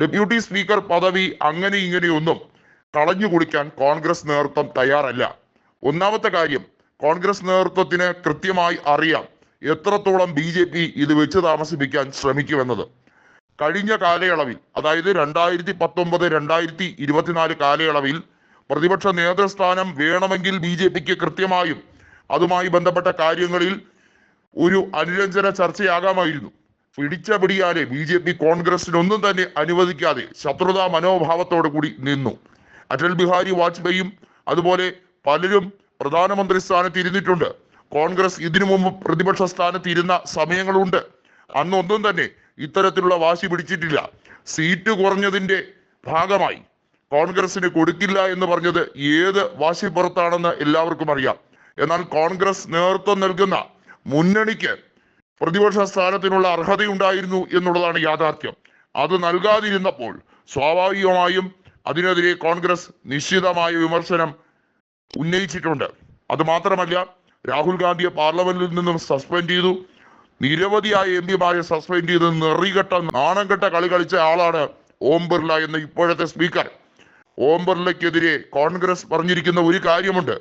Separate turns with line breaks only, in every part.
Deputy speaker പദവി അങ്ങനെ ഇങ്ങനെയൊന്നും കളഞ്ഞു കുടിക്കാൻ കോൺഗ്രസ് നേതൃത്വം തയ്യാറല്ല. ഒന്നാമത്തെ കാര്യം കോൺഗ്രസ് നേതൃത്വത്തിന് കൃത്യമായി അറിയാം എത്രത്തോളം ബി ജെ പി ഇത് വെച്ച് താമസിപ്പിക്കാൻ ശ്രമിക്കുമെന്നത്. കഴിഞ്ഞ കാലയളവിൽ അതായത് രണ്ടായിരത്തി പത്തൊമ്പത് രണ്ടായിരത്തി ഇരുപത്തിനാല് കാലയളവിൽ പ്രതിപക്ഷ നേതൃസ്ഥാനം വേണമെങ്കിൽ ബി ജെ പിക്ക് കൃത്യമായും അതുമായി ബന്ധപ്പെട്ട കാര്യങ്ങളിൽ ഒരു അനുരഞ്ജന ചർച്ചയാകാമായിരുന്നു. പിടിച്ച പിടിയാലെ ബി ജെ പി കോൺഗ്രസിനൊന്നും തന്നെ അനുവദിക്കാതെ ശത്രുതാ മനോഭാവത്തോടു കൂടി നിന്നു. അടൽ ബിഹാരി വാജ്പേയിയും അതുപോലെ പലരും പ്രധാനമന്ത്രി സ്ഥാനത്ത് ഇരുന്നിട്ടുണ്ട് കോൺഗ്രസ് ഇതിനു മുമ്പ് പ്രതിപക്ഷ സ്ഥാനത്ത് ഇരുന്ന സമയങ്ങളുണ്ട്. അന്നൊന്നും തന്നെ ഇത്തരത്തിലുള്ള വാശി പിടിച്ചിട്ടില്ല. സീറ്റ് കുറഞ്ഞതിന്റെ ഭാഗമായി. കോൺഗ്രസിന് കൊടുക്കില്ല എന്ന് പറഞ്ഞത് ഏത് വാശി പുറത്താണെന്ന് എല്ലാവർക്കും അറിയാം. എന്നാൽ കോൺഗ്രസ് നേതൃത്വം നൽകുന്ന മുന്നണിക്ക് പ്രതിപക്ഷ സ്ഥാനത്തിനുള്ള അർഹതയുണ്ടായിരുന്നു എന്നുള്ളതാണ് യാഥാർത്ഥ്യം. അത് നൽകാതിരുന്നപ്പോൾ സ്വാഭാവികമായും അതിനെതിരെ കോൺഗ്രസ് നിശ്ചിതമായ വിമർശനം ഉന്നയിച്ചിട്ടുണ്ട്. അത് മാത്രമല്ല രാഹുൽ ഗാന്ധിയെ പാർലമെന്റിൽ നിന്നും സസ്പെൻഡ് ചെയ്തു. നിരവധിയായ എം പിമാരെ സസ്പെൻഡ് ചെയ്ത് നെറികെട്ട നാണംകെട്ട കളി കളിച്ച ആളാണ് ഓം ബിർള എന്ന ഇപ്പോഴത്തെ സ്പീക്കർ. ഓം ബിർളയ്ക്കെതിരെ കോൺഗ്രസ് പറഞ്ഞിരിക്കുന്ന ഒരു കാര്യമുണ്ട്.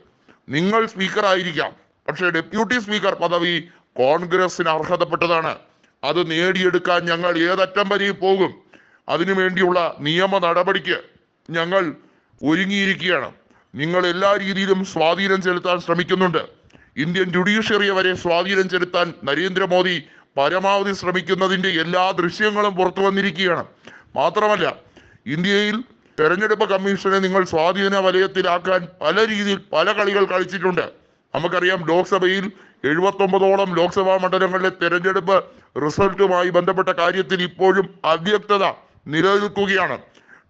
നിങ്ങൾ സ്പീക്കർ ആയിരിക്കാം പക്ഷേ ഡെപ്യൂട്ടി സ്പീക്കർ പദവി കോൺഗ്രസിന് അർഹതപ്പെട്ടതാണ്. അത് നേടിയെടുക്കാൻ ഞങ്ങൾ ഏതറ്റം വരെ പോകും. അതിനു വേണ്ടിയുള്ള നിയമ നടപടിക്ക് ഞങ്ങൾ ഒരുങ്ങിയിരിക്കുകയാണ്. നിങ്ങൾ എല്ലാ രീതിയിലും സ്വാധീനം ചെലുത്താൻ ശ്രമിക്കുന്നുണ്ട്. ഇന്ത്യൻ ജുഡീഷ്യറിയെ വരെ സ്വാധീനം ചെലുത്താൻ നരേന്ദ്രമോദി പരമാവധി ശ്രമിക്കുന്നതിന്റെ എല്ലാ ദൃശ്യങ്ങളും പുറത്തു വന്നിരിക്കുകയാണ്. മാത്രമല്ല ഇന്ത്യയിൽ തെരഞ്ഞെടുപ്പ് കമ്മീഷനെ നിങ്ങൾ സ്വാധീന വലയത്തിലാക്കാൻ പല രീതിയിൽ പല കളികൾ കളിച്ചിട്ടുണ്ട്. നമുക്കറിയാം ലോക്സഭയിൽ എഴുപത്തൊമ്പതോളം ലോക്സഭാ മണ്ഡലങ്ങളിലെ തെരഞ്ഞെടുപ്പ് റിസൾട്ടുമായി ബന്ധപ്പെട്ട കാര്യത്തിൽ ഇപ്പോഴും അവ്യക്തത നിലനിൽക്കുകയാണ്.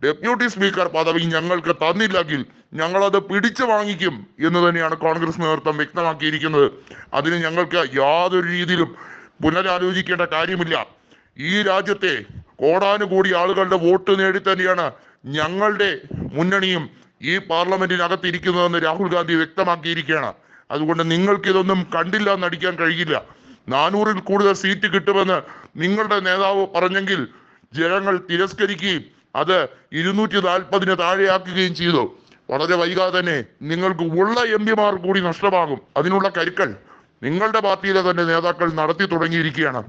ഡെപ്യൂട്ടി സ്പീക്കർ പദവി ഞങ്ങൾക്ക് തന്നില്ലെങ്കിൽ ഞങ്ങളത് പിടിച്ചു വാങ്ങിക്കും എന്ന് തന്നെയാണ് കോൺഗ്രസ് നേതൃത്വം വ്യക്തമാക്കിയിരിക്കുന്നത്. അതിന് ഞങ്ങൾക്ക് യാതൊരു രീതിയിലും പുനരാലോചിക്കേണ്ട കാര്യമില്ല. ഈ രാജ്യത്തെ കോടാനുകൂടി ആളുകളുടെ വോട്ട് നേടി തന്നെയാണ് ഞങ്ങളുടെ മുന്നണിയും ഈ പാർലമെന്റിനകത്തിരിക്കുന്നതെന്ന് രാഹുൽ ഗാന്ധി വ്യക്തമാക്കിയിരിക്കുകയാണ്. അതുകൊണ്ട് നിങ്ങൾക്ക് ഇതൊന്നും കണ്ടില്ല നടിക്കാൻ കഴിയില്ല. നാനൂറിൽ കൂടുതൽ സീറ്റ് കിട്ടുമെന്ന് നിങ്ങളുടെ നേതാവ് പറഞ്ഞെങ്കിൽ ജനങ്ങൾ തിരസ്കരിക്കുകയും അത് ഇരുന്നൂറ്റി നാൽപ്പതിന് താഴെയാക്കുകയും ചെയ്തു. വളരെ വൈകാതെ തന്നെ നിങ്ങൾക്ക് ഉള്ള എം പിമാർ കൂടി നഷ്ടമാകും. അതിനുള്ള കരുക്കൾ നിങ്ങളുടെ പാർട്ടിയിലെ തന്നെ നേതാക്കൾ നടത്തി തുടങ്ങിയിരിക്കുകയാണ്.